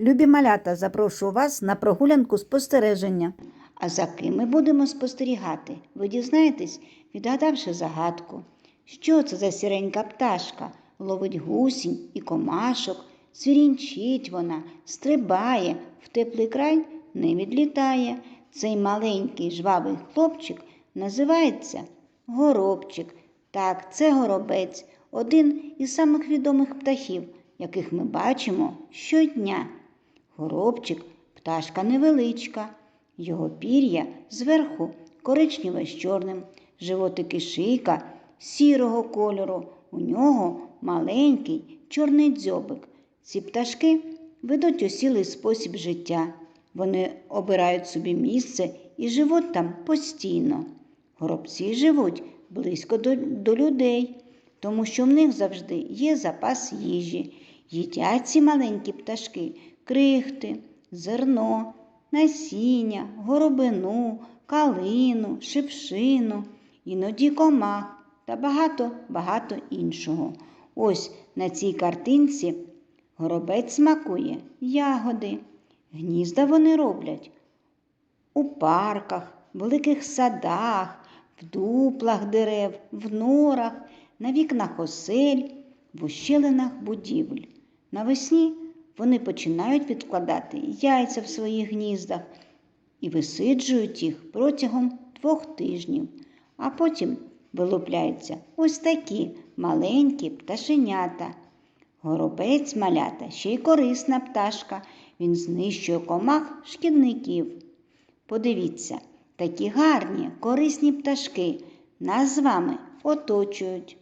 Любі малята, запрошую вас на прогулянку спостереження. А за ким ми будемо спостерігати? Ви дізнаєтесь, відгадавши загадку. Що це за сіренька пташка? Ловить гусінь і комашок, свірінчить вона, стрибає, в теплий край не відлітає. Цей маленький жвавий хлопчик називається горобчик. Так, це горобець, один із самих відомих птахів, яких ми бачимо щодня. Горобчик пташка невеличка. Його пір'я зверху коричневе з чорним, животик і шийка сірого кольору. У нього маленький чорний дзьобик. Ці пташки ведуть осілий спосіб життя. Вони обирають собі місце і живуть там постійно. Горобці живуть близько до, до людей, тому що в них завжди є запас їжі. Їдять ці маленькі пташки крихти, зерно, насіння, горобину, калину, шипшину, іноді комах та багато-багато іншого. Ось на цій картинці горобець смакує ягоди. Гнізда вони роблять у парках, великих садах, в дуплах дерев, в норах, на вікнах осель, в ущелинах будівель. Навесні вони починають відкладати яйця в своїх гніздах і висиджують їх протягом двох тижнів, а потім вилупляються ось такі маленькі пташенята. Горобець малята ще й корисна пташка. Він знищує комах шкідників. Подивіться, такі гарні, корисні пташки нас з вами оточують.